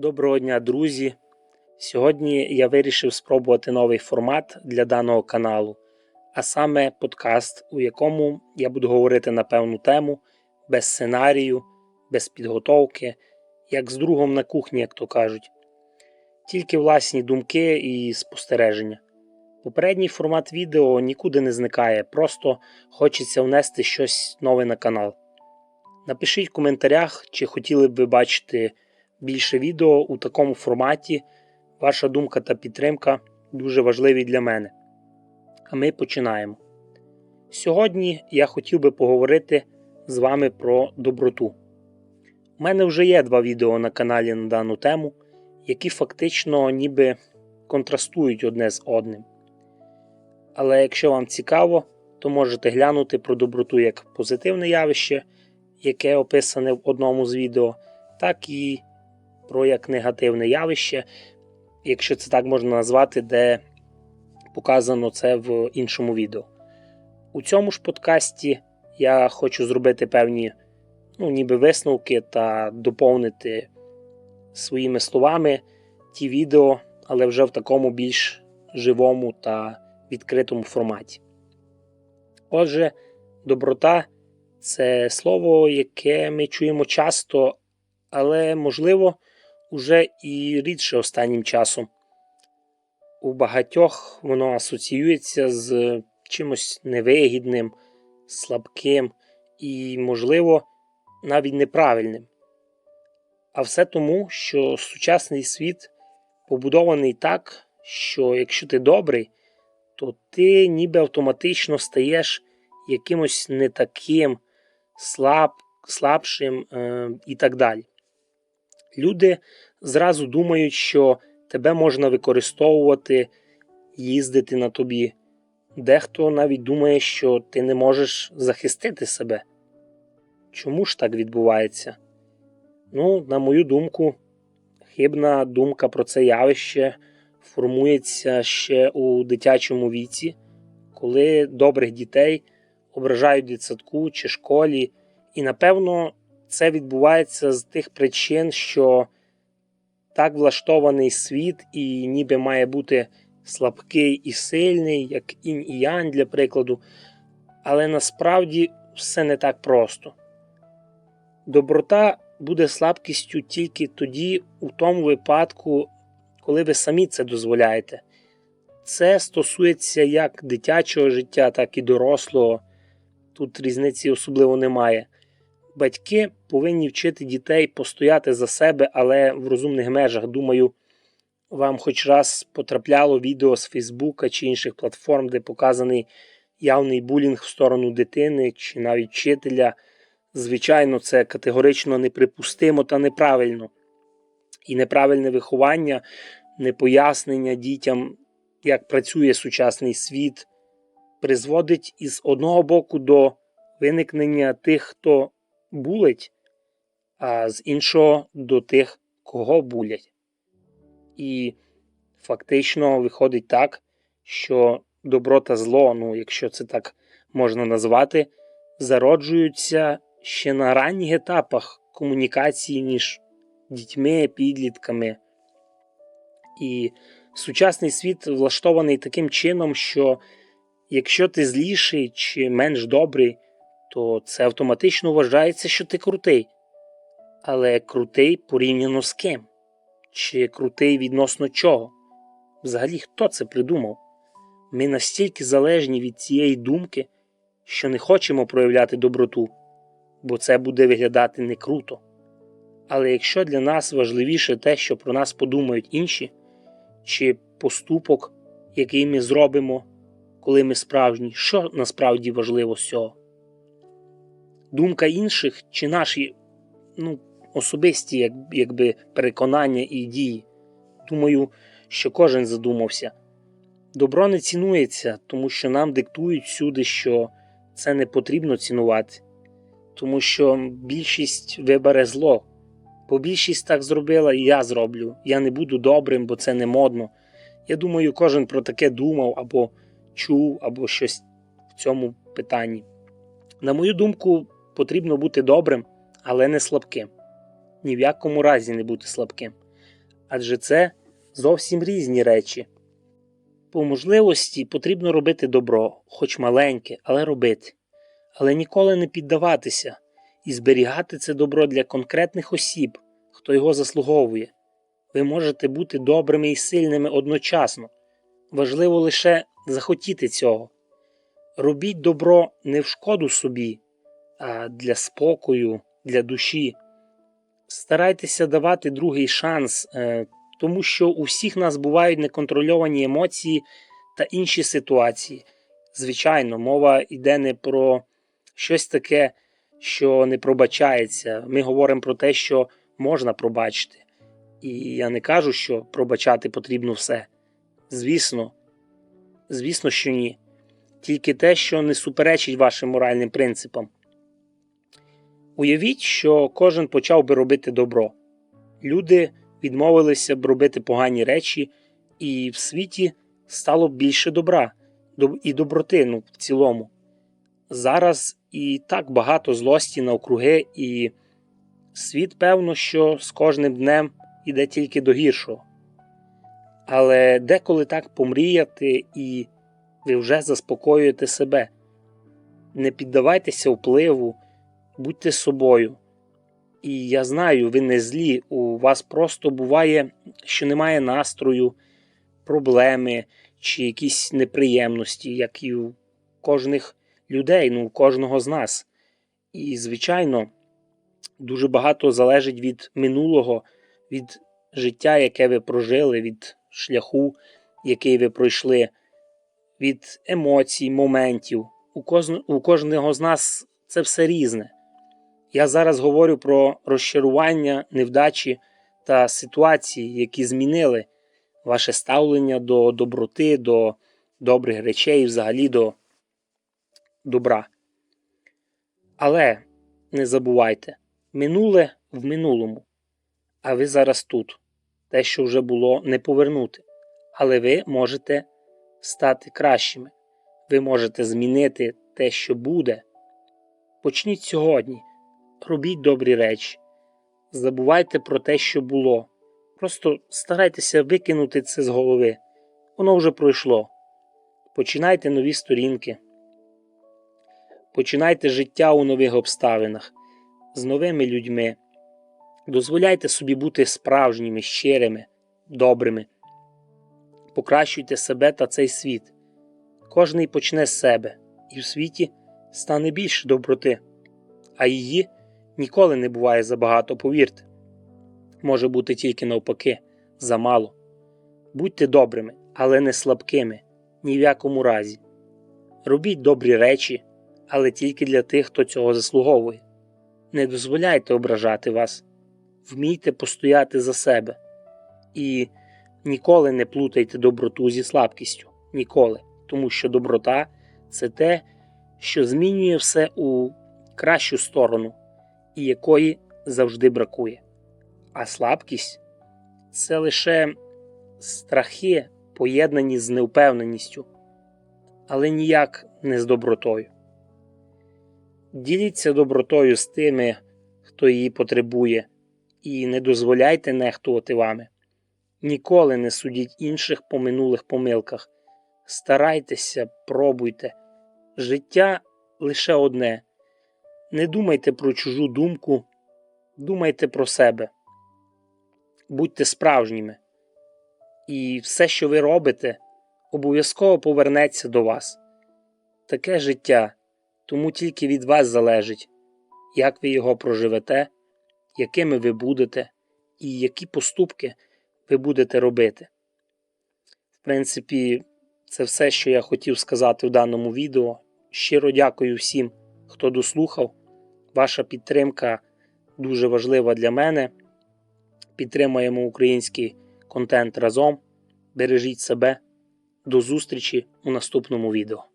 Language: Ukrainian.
Доброго дня, друзі! Сьогодні я вирішив спробувати новий формат для даного каналу, а саме подкаст, у якому я буду говорити на певну тему без сценарію, без підготовки, як з другом на кухні, як то кажуть. Тільки власні думки і спостереження. Попередній формат відео нікуди не зникає, просто хочеться внести щось нове на канал. Напишіть в коментарях, чи хотіли б ви бачити більше відео у такому форматі. Ваша думка та підтримка дуже важливі для мене. А ми починаємо. Сьогодні я хотів би поговорити з вами про доброту. У мене вже є два відео на каналі на дану тему, які фактично ніби контрастують одне з одним. Але якщо вам цікаво, то можете глянути про доброту як позитивне явище, яке описане в одному з відео, так і про як негативне явище, якщо це так можна назвати, де показано це в іншому відео. У цьому ж подкасті я хочу зробити певні ну, ніби висновки та доповнити своїми словами ті відео, але вже в такому більш живому та відкритому форматі. Отже, доброта це слово, яке ми чуємо часто, але можливо уже і рідше останнім часом. У багатьох воно асоціюється з чимось невигідним, слабким і, можливо, навіть неправильним. А все тому, що сучасний світ побудований так, що якщо ти добрий, то ти ніби автоматично стаєш якимось не таким слаб, слабшим е, і так далі. Люди зразу думають, що тебе можна використовувати, їздити на тобі. Дехто навіть думає, що ти не можеш захистити себе. Чому ж так відбувається? Ну, на мою думку, хибна думка про це явище формується ще у дитячому віці, коли добрих дітей ображають дитсадку чи школі, і напевно це відбувається з тих причин, що так влаштований світ і ніби має бути слабкий і сильний, як інь і янь, для прикладу. Але насправді все не так просто. Доброта буде слабкістю тільки тоді, у тому випадку, коли ви самі це дозволяєте. Це стосується як дитячого життя, так і дорослого. Тут різниці особливо немає. Батьки повинні вчити дітей постояти за себе, але в розумних межах. Думаю, вам хоч раз потрапляло відео з Фейсбука чи інших платформ, де показаний явний булінг в сторону дитини чи навіть вчителя. Звичайно, це категорично неприпустимо та неправильно. І неправильне виховання, непояснення дітям, як працює сучасний світ, призводить із одного боку до виникнення тих, хто булить, а з іншого до тих, кого булять. І фактично виходить так, що добро та зло, ну, якщо це так можна назвати, зароджуються ще на ранніх етапах комунікації між дітьми, підлітками. І сучасний світ влаштований таким чином, що якщо ти зліший чи менш добрий, то це автоматично вважається, що ти крутий. Але крутий порівняно з ким? Чи крутий відносно чого? Взагалі, хто це придумав? Ми настільки залежні від цієї думки, що не хочемо проявляти доброту, бо це буде виглядати не круто. Але якщо для нас важливіше те, що про нас подумають інші, чи поступок, який ми зробимо, коли ми справжні, що насправді важливо з цього? Думка інших чи наші ну, особисті як, якби, переконання і дії. Думаю, що кожен задумався. Добро не цінується, тому що нам диктують всюди, що це не потрібно цінувати, тому що більшість вибере зло. Бо більшість так зробила, і я зроблю. Я не буду добрим, бо це не модно. Я думаю, кожен про таке думав або чув, або щось в цьому питанні. На мою думку, потрібно бути добрим, але не слабким. Ні в якому разі не бути слабким. адже це зовсім різні речі. По можливості потрібно робити добро, хоч маленьке, але робити, але ніколи не піддаватися і зберігати це добро для конкретних осіб, хто його заслуговує. Ви можете бути добрими і сильними одночасно. Важливо лише захотіти цього. Робіть добро не в шкоду собі, для спокою, для душі. Старайтеся давати другий шанс, е, тому що у всіх нас бувають неконтрольовані емоції та інші ситуації. Звичайно, мова йде не про щось таке, що не пробачається. Ми говоримо про те, що можна пробачити. І я не кажу, що пробачати потрібно все. Звісно, звісно, що ні. Тільки те, що не суперечить вашим моральним принципам. Уявіть, що кожен почав би робити добро. Люди відмовилися б робити погані речі, і в світі стало більше добра і доброти ну, в цілому. Зараз і так багато злості навкруги, і світ, певно, що з кожним днем іде тільки до гіршого. Але деколи так помріяти, і ви вже заспокоюєте себе. Не піддавайтеся впливу, будьте собою. І я знаю, ви не злі, у вас просто буває, що немає настрою, проблеми чи якісь неприємності, як і у кожних людей, ну, у кожного з нас. І, звичайно, дуже багато залежить від минулого, від життя, яке ви прожили, від шляху, який ви пройшли, від емоцій, моментів. У, кожн... у кожного з нас це все різне. Я зараз говорю про розчарування, невдачі та ситуації, які змінили ваше ставлення до доброти, до добрих речей, взагалі до добра. Але не забувайте, минуле в минулому, а ви зараз тут. Те, що вже було, не повернути. Але ви можете стати кращими. Ви можете змінити те, що буде. Почніть сьогодні. Робіть добрі речі. Забувайте про те, що було. Просто старайтеся викинути це з голови. Воно вже пройшло. Починайте нові сторінки. Починайте життя у нових обставинах з новими людьми. Дозволяйте собі бути справжніми, щирими, добрими. Покращуйте себе та цей світ. Кожний почне з себе, і в світі стане більше доброти, а її ніколи не буває забагато, повірте. Може бути тільки навпаки, замало. Будьте добрими, але не слабкими, ні в якому разі. Робіть добрі речі, але тільки для тих, хто цього заслуговує. Не дозволяйте ображати вас, вмійте постояти за себе і ніколи не плутайте доброту зі слабкістю. Ніколи. Тому що доброта це те, що змінює все у кращу сторону, і якої завжди бракує. А слабкість це лише страхи, поєднані з невпевненістю, але ніяк не з добротою. Діліться добротою з тими, хто її потребує, і не дозволяйте нехтувати вами. Ніколи не судіть інших по минулих помилках. Старайтеся, пробуйте. Життя лише одне. Не думайте про чужу думку, думайте про себе. Будьте справжніми. І все, що ви робите, обов'язково повернеться до вас. Таке життя, тому тільки від вас залежить, як ви його проживете, якими ви будете і які поступки ви будете робити. В принципі, це все, що я хотів сказати в даному відео. Щиро дякую всім, хто дослухав. Ваша підтримка дуже важлива для мене. Підтримаємо український контент разом. Бережіть себе. До зустрічі у наступному відео.